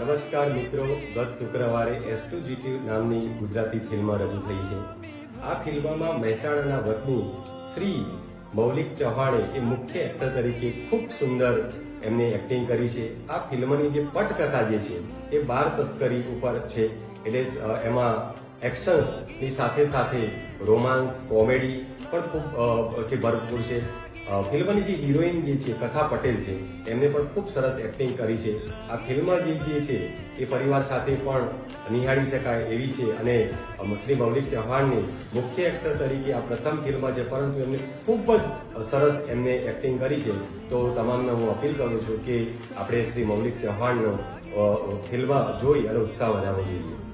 નમસ્કાર મિત્રો, ગત શુક્રવારે એસ ટુ જીટી નામની ગુજરાતી ફિલ્મ રજૂ થઈ છે. આ ફિલ્મમાં મહેસાણાના વતની શ્રી મૌલિક ચૌહાણે એ મુખ્ય એક્ટર તરીકે ખૂબ સુંદર એમને એક્ટિંગ કરી છે. આ ફિલ્મની જે પટકથા જે છે, એ બાર તસ્કરી ઉપર છે. એટલે એમાં એક્શન્સની સાથે સાથે રોમાન્સ કોમેડી પણ ખૂબ ભરપૂર છે. ફિલ્મની જે હિરોઈન જે છે, કથા પટેલ છે, એમને પણ ખૂબ સરસ એક્ટિંગ કરી છે. આ ફિલ્મ જે જે છે, એ પરિવાર સાથે પણ નિહાળી શકાય એવી છે અને શ્રી મૌલિક ચૌહાણની મુખ્ય એક્ટર તરીકે આ પ્રથમ ફિલ્મ છે, પરંતુ એમને ખૂબ જ સરસ એમને એક્ટિંગ કરી છે. તો તમામને હું અપીલ કરું છું કે આપણે શ્રી મૌલિક ચૌહાણનો ફિલ્મ જોઈ અને ઉત્સાહ વધારવો જોઈએ.